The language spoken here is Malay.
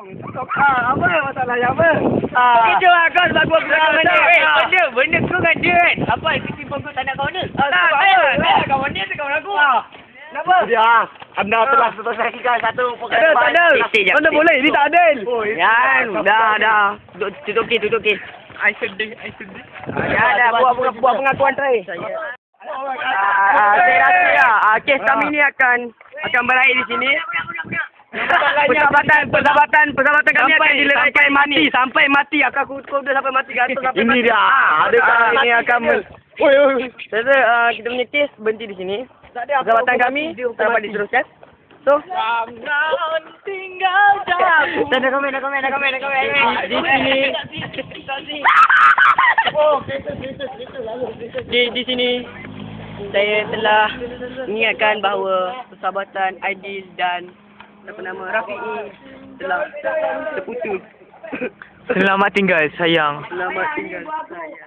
Ah, apa masalahnya apa? Ah. Itu lah kau sebab gua Eh, dah. benda, benda kau dengan dia kan. Apa itu simpan kau tak nak kawan dia? Ah, Tak, saya, saya kawan dia, tu kawan aku. Kenapa? Dia, anda telah selesaikan satu Tak ada, tak ada. Mana boleh? Ini tak adil. Yan, dah, dah. Okey, duduk okey. I sedih, I sedih. Ya, dah buat buat, pengakuan terakhir. Ah, saya rasa ya, ah, kes kami ni akan akan berakhir di sini. Persahabatan, persahabatan, persahabatan kami akan dileraikan mati sampai mati akan aku kau dah sampai mati gantung sampai Ini mati. dia. Ah, Adakah ini mati akan ke? men- Oi, oi. Saya rasa ah, kita punya kes berhenti di sini. Persahabatan kami dapat diteruskan. So, Jangan tinggal jauh. dah dah komen, dah komen, dah komen, dah komen. Di sini di di sini saya telah mengingatkan bahawa persahabatan Aidil dan apa nama Rafi'i telah terputus. Selamat tinggal, sayang. Selamat tinggal saya.